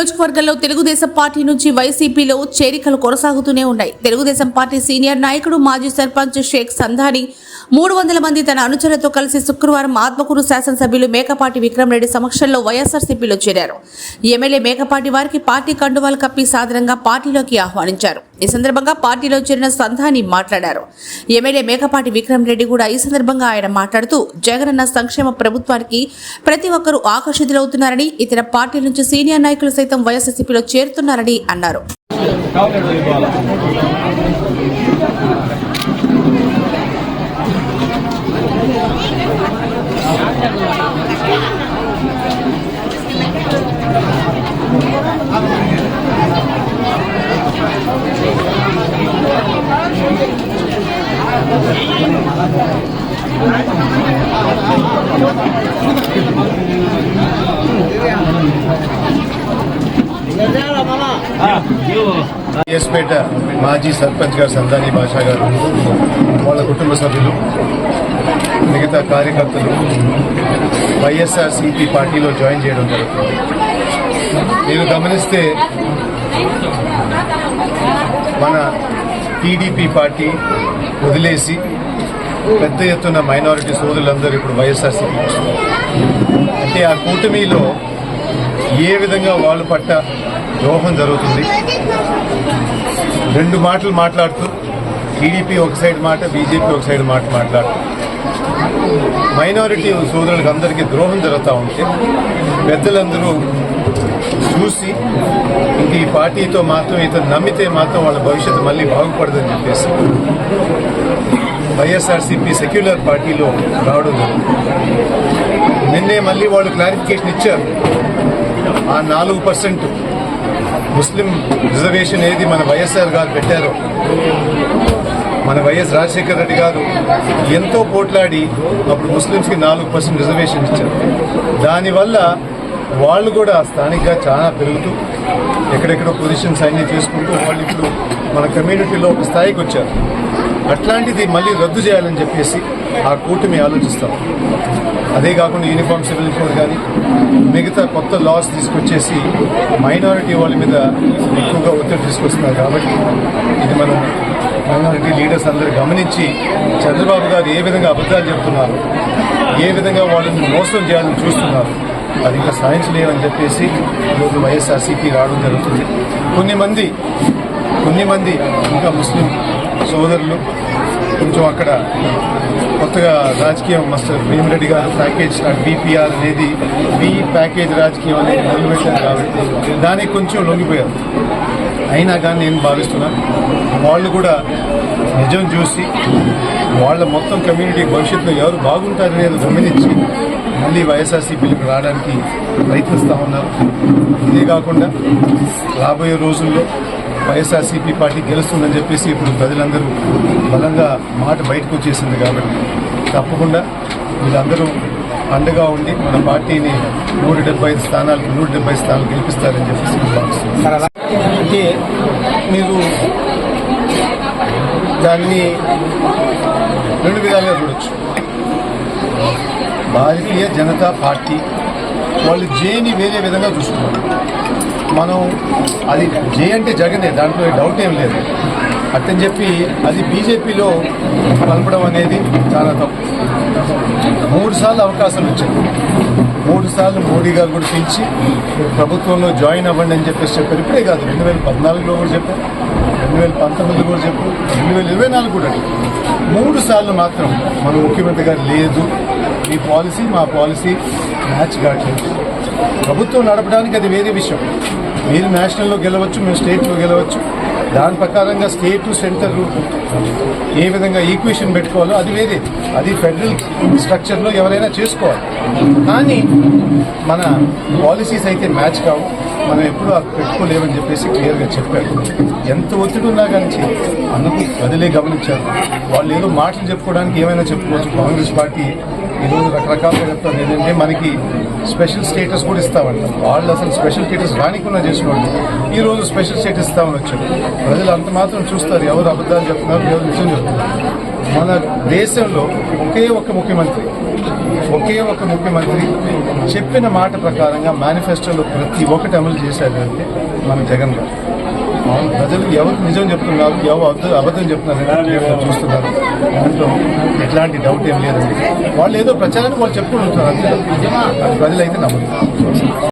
నియోజకవర్గంలో తెలుగుదేశం పార్టీ నుంచి వైసీపీలో చేరికలు కొనసాగుతూనే ఉన్నాయి. తెలుగుదేశం పార్టీ సీనియర్ నాయకుడు మాజీ సర్పంచ్ షేక్ సంధాని మూడు వందల మంది తన అనుచరులతో కలిసి శుక్రవారం ఆత్మకూరు శాసనసభ్యులు మేకపాటి విక్రమరెడ్డి సమక్షంలో వైఎస్ఆర్సీపీలో చేరారు. ఎమ్మెల్యే మేకపాటి వారికి పార్టీ కండువాలు కప్పి సాధారణంగా పార్టీలోకి ఆహ్వానించారు. ఈ సందర్భంగా పార్టీలో చేరిన సంధాని మాట్లాడారు. ఎమ్మెల్యే మేకపాటి విక్రమరెడ్డి కూడా ఈ సందర్భంగా ఆయన మాట్లాడుతూ జగనన్న సంక్షేమ ప్రభుత్వానికి ప్రతి ఒక్కరూ ఆకర్షితులవుతున్నారని ఇతర పార్టీ నుంచి సీనియర్ నాయకులు సైతం వైఎస్ఆర్సీపీలో చేరుతున్నారని అన్నారు. ఎస్పేట మాజీ సర్పంచ్ గారు సందాని భాషా గారు వాళ్ళ కుటుంబ సభ్యులు మిగతా కార్యకర్తలు వైఎస్ఆర్ సిపి పార్టీలో జాయిన్ చేయడం జరుగుతుంది. మీరు గమనిస్తే మన టీడీపీ పార్టీ వదిలేసి పెద్ద ఎత్తున మైనారిటీ సోదరులందరూ ఇప్పుడు వైఎస్ఆర్సీపీ అంటే ఆ కూటమిలో ఏ విధంగా వాళ్ళు పట్ట ద్రోహం జరుగుతుంది? రెండు మాటలు మాట్లాడుతూ టీడీపీ ఒక సైడ్ మాట బీజేపీ ఒక సైడ్ మాట మాట్లాడుతూ. మైనారిటీ సోదరులకు అందరికీ ద్రోహం జరుగుతూ ఉంటే పెద్దలందరూ చూసి ఇంక ఈ పార్టీతో మాత్రం ఇతను నమ్మితే మాత్రం వాళ్ళ భవిష్యత్తు మళ్ళీ బాగుపడదని చెప్పేసి వైఎస్ఆర్సీపీ సెక్యులర్ పార్టీలో రావడం జరిగింది. నిన్నే మళ్ళీ వాళ్ళు క్లారిఫికేషన్ ఇచ్చారు. ఆ నాలుగు పర్సెంట్ ముస్లిం రిజర్వేషన్ ఏది మన వైఎస్ఆర్ గారు పెట్టారో మన వైఎస్ రాజశేఖర రెడ్డి గారు ఎంతో పోట్లాడి అప్పుడు ముస్లింస్కి నాలుగు పర్సెంట్ రిజర్వేషన్ ఇచ్చారు. దానివల్ల వాళ్ళు కూడా స్థానికంగా చాలా పెరుగుతూ ఎక్కడెక్కడో పొజిషన్స్ అన్నీ చేసుకుంటూ వాళ్ళు ఇప్పుడు మన కమ్యూనిటీలో ఒక స్థాయికి వచ్చారు. అట్లాంటిది మళ్ళీ రద్దు చేయాలని చెప్పేసి ఆ కూటమి ఆలోచిస్తాం. అదే కాకుండా యూనిఫామ్ సివిల్ కోడ్ కానీ మిగతా కొత్త లాస్ తీసుకొచ్చేసి మైనారిటీ వాళ్ళ మీద ఎక్కువగా ఒత్తిడి తీసుకొస్తున్నారు కాబట్టి ఇది మనం మైనారిటీ లీడర్స్ అందరూ గమనించి చంద్రబాబు గారు ఏ విధంగా అబద్ధాలు చెప్తున్నారు ఏ విధంగా వాళ్ళని మోసం చేయాలని చూస్తున్నారు అది ఇంకా సాధించలేమని చెప్పేసి ఈరోజు వైఎస్ఆర్సీపీ రావడం జరుగుతుంది. కొన్ని మంది కొన్ని మంది ఇంకా ముస్లిం సోదరులు కొంచెం అక్కడ కొత్తగా రాజకీయం మాస్టర్ భీమిరెడ్డి గారు ప్యాకేజ్ బీపీఆర్ అనేది బీ ప్యాకేజ్ రాజకీయం అనేది మొదలుపెట్టారు కాబట్టి దానికి కొంచెం లొంగిపోయారు. అయినా కానీ నేను భావిస్తున్నాను వాళ్ళు కూడా నిజం చూసి వాళ్ళ మొత్తం కమ్యూనిటీ భవిష్యత్తులో ఎవరు బాగుంటారనేది గమనించి మళ్ళీ వైఎస్ఆర్సీపీలకు రావడానికి ప్రయత్నిస్తూ ఉన్నారు. ఇదే కాకుండా రాబోయే రోజుల్లో వైఎస్ఆర్సీపీ పార్టీ గెలుస్తుందని చెప్పేసి ఇప్పుడు ప్రజలందరూ బలంగా మాట బయటకు వచ్చేసింది కాబట్టి తప్పకుండా వీళ్ళందరూ అండగా ఉండి మన పార్టీని నూట డెబ్బై ఐదు స్థానాలకు నూట డెబ్బై స్థానాలు గెలిపిస్తారని చెప్పేసి అంటే మీరు దాన్ని రెండు విధాలుగా చూడొచ్చు. భారతీయ జనతా పార్టీ వాళ్ళు జేని వేరే విధంగా చూసుకున్నారు మనం అది జే అంటే జగనే దాంట్లో డౌట్ ఏం లేదు. అట్టని చెప్పి అది బీజేపీలో కలపడం అనేది చాలా తప్పు. మూడు సార్లు అవకాశం వచ్చింది మూడు సార్లు మోడీ గారు కూడా పిలిచి ప్రభుత్వంలో జాయిన్ అవ్వండి అని చెప్పేసి చెప్పారు. ఇప్పుడే కాదు రెండు వేల పద్నాలుగులో కూడా చెప్పారు. రెండు వేల పంతొమ్మిదిలో కూడా చెప్పారు. రెండు వేల ఇరవై నాలుగు కూడా మూడు సార్లు మాత్రం మన ముఖ్యమంత్రి గారు లేదు. మీ పాలసీ మా పాలసీ మ్యాచ్ కావట్లేదు. ప్రభుత్వం నడపడానికి అది వేరే విషయం. మీరు నేషనల్లో గెలవచ్చు మేము స్టేట్లో గెలవచ్చు. దాని ప్రకారంగా స్టేట్ సెంటర్ ఏ విధంగా ఈక్వేషన్ పెట్టుకోవాలో అది వేరే. అది ఫెడరల్ స్ట్రక్చర్లో ఎవరైనా చేసుకోవాలి. కానీ మన పాలసీస్ అయితే మ్యాచ్ కావు. మనం ఎప్పుడూ అది పెట్టుకోలేమని చెప్పేసి క్లియర్గా చెప్పారు. ఎంత ఒత్తిడి ఉన్నా కానీ అందుకు వదిలే గమనించారు. వాళ్ళు ఏదో మాటలు చెప్పుకోవడానికి ఏమైనా చెప్పుకోవచ్చు. కాంగ్రెస్ పార్టీ ఈరోజు రకరకాలుగా చెప్తారు. ఏంటంటే మనకి స్పెషల్ స్టేటస్ కూడా ఇస్తామంట. వాళ్ళు అసలు స్పెషల్ స్టేటస్ రానికుండా చేసుకోండి ఈ రోజు స్పెషల్ స్టేటస్ ఇస్తామని వచ్చారు. ప్రజలు అంత మాత్రం చూస్తారు. ఎవరు అబద్ధాలు చెప్తున్నారు ఎవరు నిజం చెప్తున్నారు. మన దేశంలో ఒకే ఒక ముఖ్యమంత్రి ఒకే ఒక ముఖ్యమంత్రి చెప్పిన మాట ప్రకారంగా మేనిఫెస్టోలో ప్రతి ఒక్కటి అమలు అంటే మన జగన్ గారు. ప్రజలు ఎవరు నిజం చెప్తున్నారు ఎవరు అబద్ధం చెప్తున్నారు చూస్తున్నారు. దాంట్లో ఎట్లాంటి డౌట్ ఏం లేదండి. వాళ్ళు ఏదో ప్రచారానికి వాళ్ళు చెప్పుకుంటున్నారు అంతే. అది ప్రజలైతే నమ్మకం